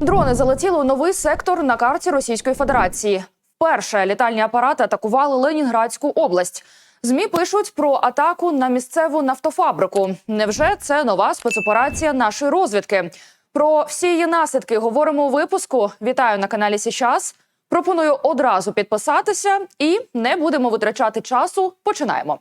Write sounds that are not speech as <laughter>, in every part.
Дрони залетіли у новий сектор на карті Російської Федерації. Вперше літальні апарати атакували Ленінградську область. Змі пишуть про атаку на місцеву нафтофабрику. Невже це нова спецоперація нашої розвідки? Про всі її наслідки говоримо у випуску. Вітаю на каналі Січас. Пропоную одразу підписатися і не будемо витрачати часу. Починаємо.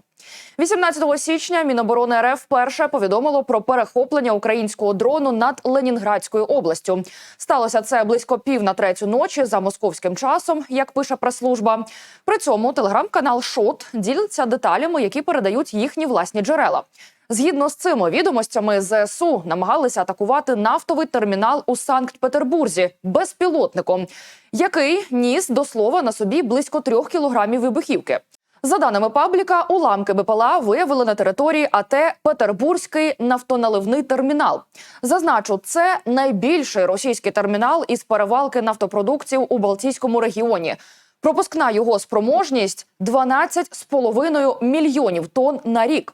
18 січня Міноборони РФ вперше повідомило про перехоплення українського дрону над Ленінградською областю. Сталося це близько пів на третю ночі за московським часом, як пише прес-служба. При цьому телеграм-канал Шот ділиться деталями, які передають їхні власні джерела. Згідно з цими відомостями, ЗСУ намагалися атакувати нафтовий термінал у Санкт-Петербурзі безпілотником, який ніс до слова на собі близько трьох кілограмів вибухівки. За даними пабліка, уламки БПЛА виявили на території АТ Петербурзький нафтоналивний термінал. Зазначу, це найбільший російський термінал із перевалки нафтопродуктів у Балтійському регіоні. Пропускна його спроможність 12,5 мільйонів тонн на рік.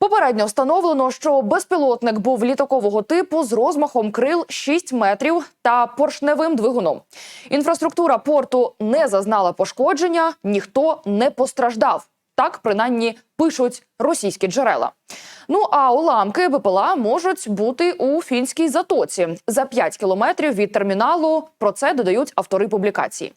Попередньо встановлено, що безпілотник був літакового типу з розмахом крил 6 метрів та поршневим двигуном. Інфраструктура порту не зазнала пошкодження, ніхто не постраждав. Так принаймні пишуть російські джерела. Ну а уламки БПЛА можуть бути у фінській затоці за 5 кілометрів від терміналу. Про це додають автори публікації.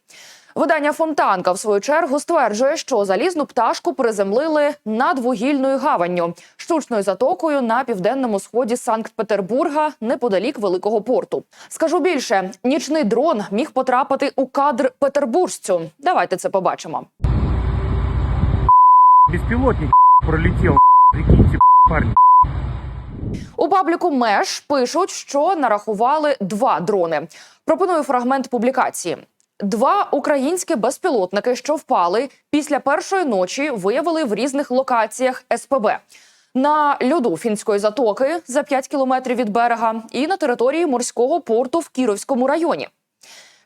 Видання Фонтанка в свою чергу стверджує, що залізну пташку приземлили над вугільною гаванню, штучною затокою на південному сході Санкт-Петербурга, неподалік великого порту. Скажу більше, нічний дрон міг потрапити у кадр петербуржцю. Давайте це побачимо. Беспилотник <laughs> пролетел. <laughs> Прикиньте, <laughs> парни. У пабліку Меш пишуть, що нарахували два дрони. Пропоную фрагмент публікації. Два українські безпілотники, що впали після першої ночі, виявили в різних локаціях СПБ. На льоду фінської затоки за 5 кілометрів від берега і на території морського порту в Кіровському районі.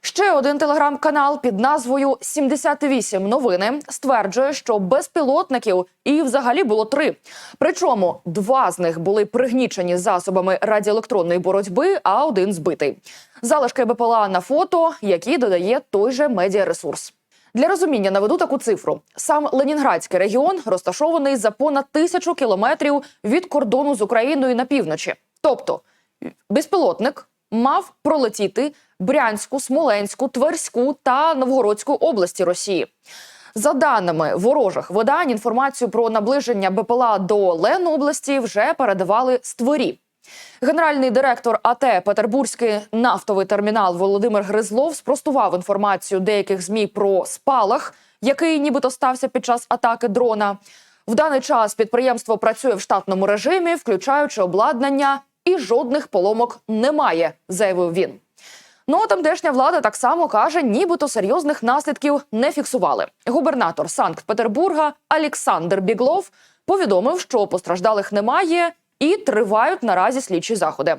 Ще один телеграм-канал під назвою 78 новини стверджує, що безпілотників і взагалі було три. Причому два з них були пригнічені засобами радіоелектронної боротьби, а один збитий. Залишки БПЛА на фото, які додає той же медіаресурс. Для розуміння наведу таку цифру: сам Ленінградський регіон розташований за понад тисячу кілометрів від кордону з Україною на півночі. Тобто безпілотник мав пролетіти Брянську, Смоленську, Тверську та Новгородську області Росії. За даними ворожих видань, інформацію про наближення БПЛА до Ленобласті вже передавали створі. Генеральний директор АТ Петербурзький нафтовий термінал Володимир Гризлов спростував інформацію деяких змі про спалах, який нібито стався під час атаки дрона. В даний час підприємство працює в штатному режимі, включаючи обладнання, і жодних поломок немає, заявив він. Ну а тамтешня влада так само каже, нібито серйозних наслідків не фіксували. Губернатор Санкт-Петербурга Олександр Біглов повідомив, що постраждалих немає і тривають наразі слідчі заходи.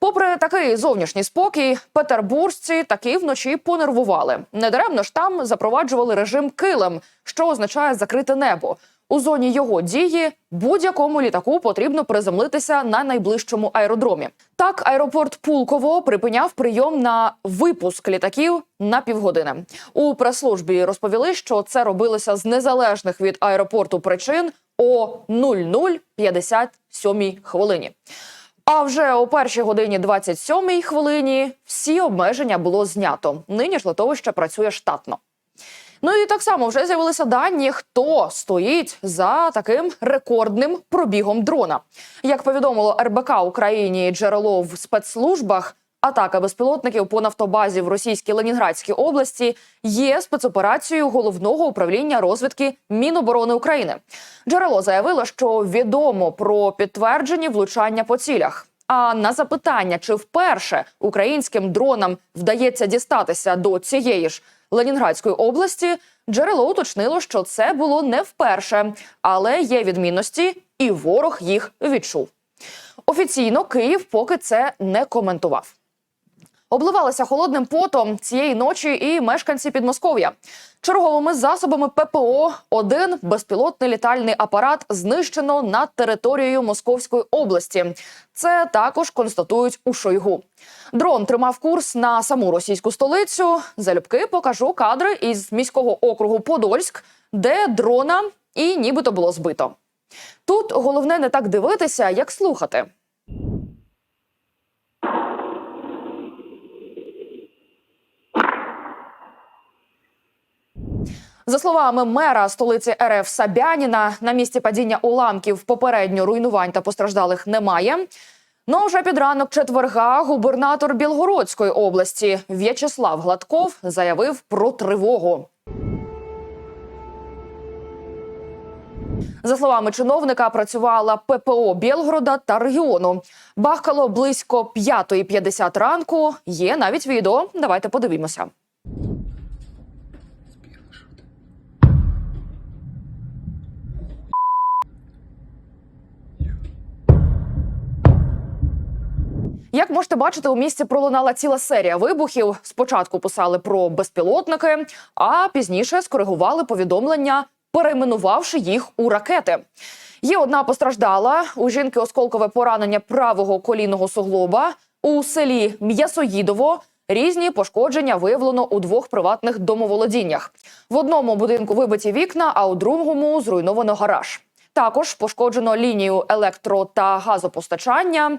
Попри такий зовнішній спокій, петербуржці таки вночі понервували. Недаремно ж там запроваджували режим килим, що означає закрите небо. У зоні його дії будь-якому літаку потрібно приземлитися на найближчому аеродромі. Так, аеропорт Пулково припиняв прийом на випуск літаків на півгодини. У прес-службі розповіли, що це робилося з незалежних від аеропорту причин о 00.57 хвилині. А вже о першій годині 27 хвилині всі обмеження було знято. Нині ж литовище працює штатно. Ну і так само вже з'явилися дані, хто стоїть за таким рекордним пробігом дрона. Як повідомило РБК Україні джерело в спецслужбах, атака безпілотників по нафтобазі в російській Ленінградській області є спецоперацією головного управління розвідки Міноборони України. Джерело заявило, що відомо про підтверджені влучання по цілях. А на запитання, чи вперше українським дронам вдається дістатися до цієї ж Ленінградської області, джерело уточнило, що це було не вперше, але є відмінності, і ворог їх відчув. Офіційно Київ поки це не коментував. Обливалися холодним потом цієї ночі і мешканці Підмосков'я. Черговими засобами ППО один безпілотний літальний апарат знищено над територією Московської області. Це також констатують у Шойгу. Дрон тримав курс на саму російську столицю. Залюбки покажу кадри із міського округу Подольськ, де дрона і нібито було збито. Тут головне не так дивитися, як слухати. За словами мера столиці РФ Сабяніна, на місці падіння уламків попередньо руйнувань та постраждалих немає. Ну вже під ранок четверга губернатор Білгородської області В'ячеслав Гладков заявив про тривогу. За словами чиновника, працювала ППО Білгорода та регіону. Бахкало близько 5.50 ранку. Є навіть відео. Давайте подивімося. Як можете бачити, у місті пролунала ціла серія вибухів. Спочатку писали про безпілотники, а пізніше скоригували повідомлення, перейменувавши їх у ракети. Є одна постраждала у жінки осколкове поранення правого колінного суглоба у селі М'ясоїдово. Різні пошкодження виявлено у двох приватних домоволодіннях. В одному будинку вибиті вікна, а у другому зруйновано гараж. Також пошкоджено лінію електро та газопостачання.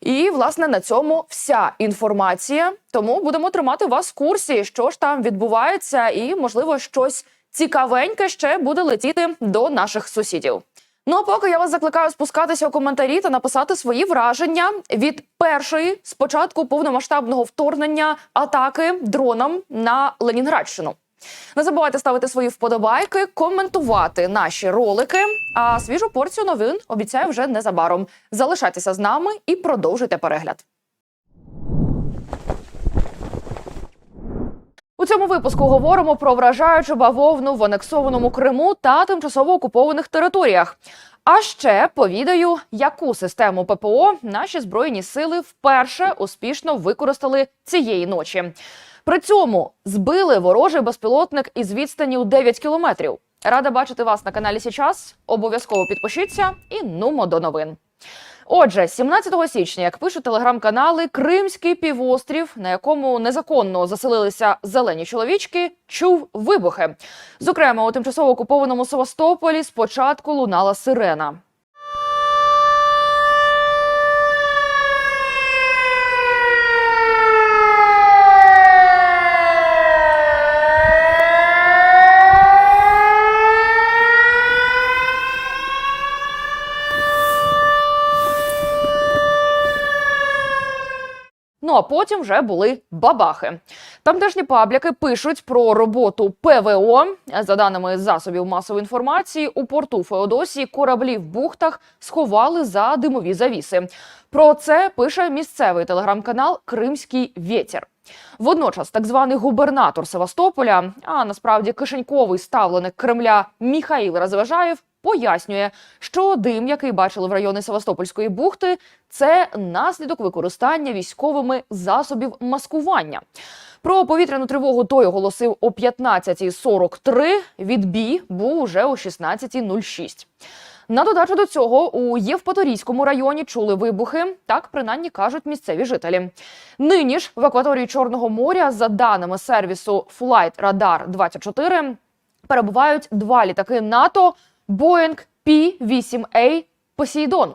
І власне на цьому вся інформація. Тому будемо тримати вас в курсі, що ж там відбувається, і можливо щось цікавеньке ще буде летіти до наших сусідів. Ну а поки я вас закликаю спускатися у коментарі та написати свої враження від першої спочатку повномасштабного вторгнення атаки дроном на Ленінградщину. Не забувайте ставити свої вподобайки, коментувати наші ролики. А свіжу порцію новин обіцяю вже незабаром. Залишайтеся з нами і продовжуйте перегляд. У цьому випуску говоримо про вражаючу бавовну в анексованому Криму та тимчасово окупованих територіях. А ще повідаю, яку систему ППО наші збройні сили вперше успішно використали цієї ночі. При цьому збили ворожий безпілотник із відстані у 9 кілометрів. Рада бачити вас на каналі Січас. Обов'язково підпишіться і нумо до новин. Отже, 17 січня, як пишуть телеграм-канали, Кримський півострів, на якому незаконно заселилися зелені чоловічки, чув вибухи. Зокрема, у тимчасово окупованому Севастополі спочатку лунала сирена. Ну а потім вже були бабахи. Тамтешні пабліки пишуть про роботу ПВО. За даними засобів масової інформації, у порту Феодосії кораблі в бухтах сховали за димові завіси. Про це пише місцевий телеграм-канал Кримський Вєтір. Водночас, так званий губернатор Севастополя, а насправді кишеньковий ставленик Кремля Міхаїл Розважаєв, пояснює, що дим, який бачили в районі Севастопольської бухти, це наслідок використання військовими засобів маскування. Про повітряну тривогу той оголосив о 15.43, Відбій був уже о 16.06. На додачу до цього у Євпаторійському районі чули вибухи. Так принаймні кажуть місцеві жителі. Нині ж в акваторії Чорного моря, за даними сервісу Flight Radar 24, перебувають два літаки НАТО Boeing P-8A Посейдон.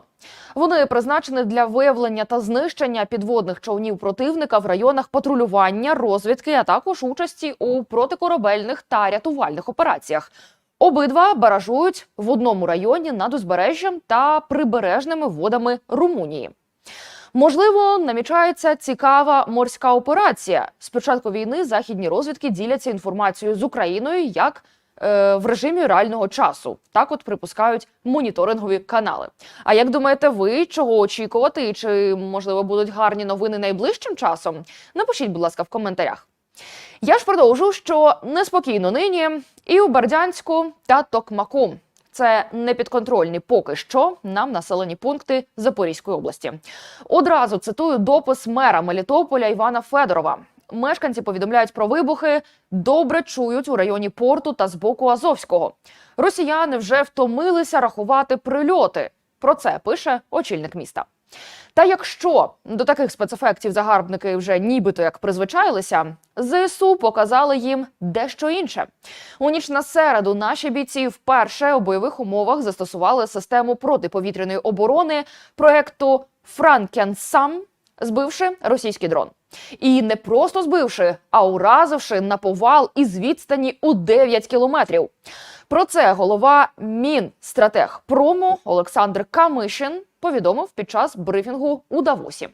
Вони призначені для виявлення та знищення підводних човнів противника в районах патрулювання, розвідки, а також участі у протикорабельних та рятувальних операціях. Обидва баражують в одному районі над узбережжям та прибережними водами Румунії. Можливо, намічається цікава морська операція. З початку війни західні розвідки діляться інформацією з Україною як в режимі реального часу. Так, от припускають моніторингові канали. А як думаєте, ви чого очікувати? І чи можливо будуть гарні новини найближчим часом? Напишіть, будь ласка, в коментарях. Я ж продовжу, що неспокійно нині і у Бердянську та Токмаку. Це непідконтрольні поки що нам населені пункти Запорізької області. Одразу цитую допис мера Мелітополя Івана Федорова. Мешканці повідомляють про вибухи, добре чують у районі порту та з боку Азовського. Росіяни вже втомилися рахувати прильоти. Про це пише очільник міста. Та якщо до таких спецефектів загарбники вже нібито як призвичаїлися, ЗСУ показали їм дещо інше. У ніч на середу наші бійці вперше у бойових умовах застосували систему протиповітряної оборони проекту Франкенсам, збивши російський дрон. І не просто збивши, а уразивши на повал із відстані у 9 кілометрів. Про це голова Мінстратегпрому Олександр Камишин повідомив під час брифінгу у Давосі.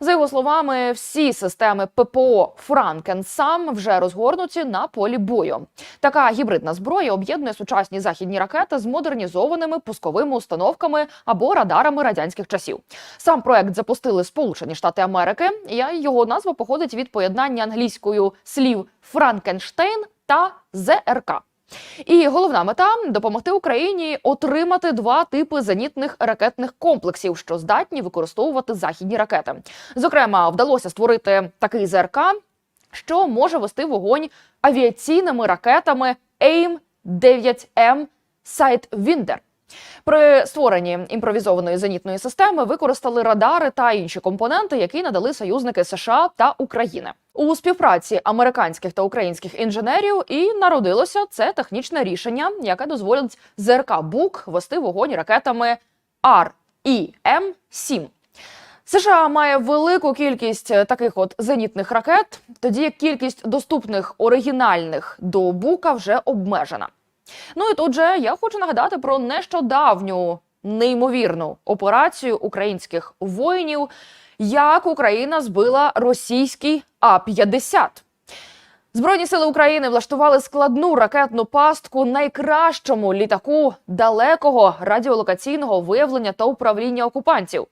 За його словами, всі системи ППО Франкенсам вже розгорнуті на полі бою. Така гібридна зброя об'єднує сучасні західні ракети з модернізованими пусковими установками або радарами радянських часів. Сам проект запустили Сполучені Штати Америки. Його назва походить від поєднання англійською слів Франкенштейн та ЗРК. І головна мета допомогти Україні отримати два типи зенітних ракетних комплексів, що здатні використовувати західні ракети. Зокрема, вдалося створити такий ЗРК, що може вести вогонь авіаційними ракетами AIM-9M Sidewinder. При створенні імпровізованої зенітної системи використали радари та інші компоненти, які надали союзники США та України. У співпраці американських та українських інженерів і народилося це технічне рішення, яке дозволить ЗРК Бук вести вогонь ракетами REM-7. США має велику кількість таких от зенітних ракет, тоді як кількість доступних оригінальних до Бука вже обмежена. Ну і тут же я хочу нагадати про нещодавню неймовірну операцію українських воїнів, як Україна збила російський А-50. Збройні сили України влаштували складну ракетну пастку найкращому літаку далекого радіолокаційного виявлення та управління окупантів.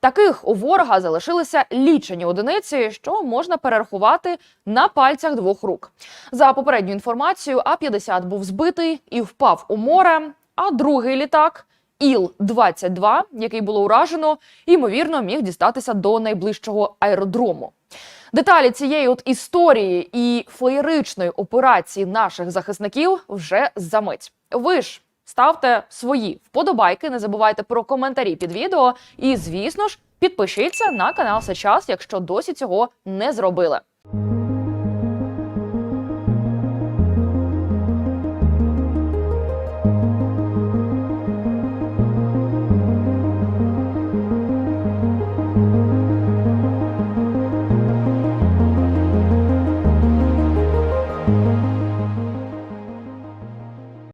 Таких у ворога залишилися лічені одиниці, що можна перерахувати на пальцях двох рук. За попередню інформацією, А-50 був збитий і впав у море. А другий літак Іл-22, який було уражено, ймовірно, міг дістатися до найближчого аеродрому. Деталі цієї от історії і феєричної операції наших захисників вже за мить. Ви ж ставте свої вподобайки, не забувайте про коментарі під відео. І, звісно ж, підпишіться на канал сейчас, якщо досі цього не зробили.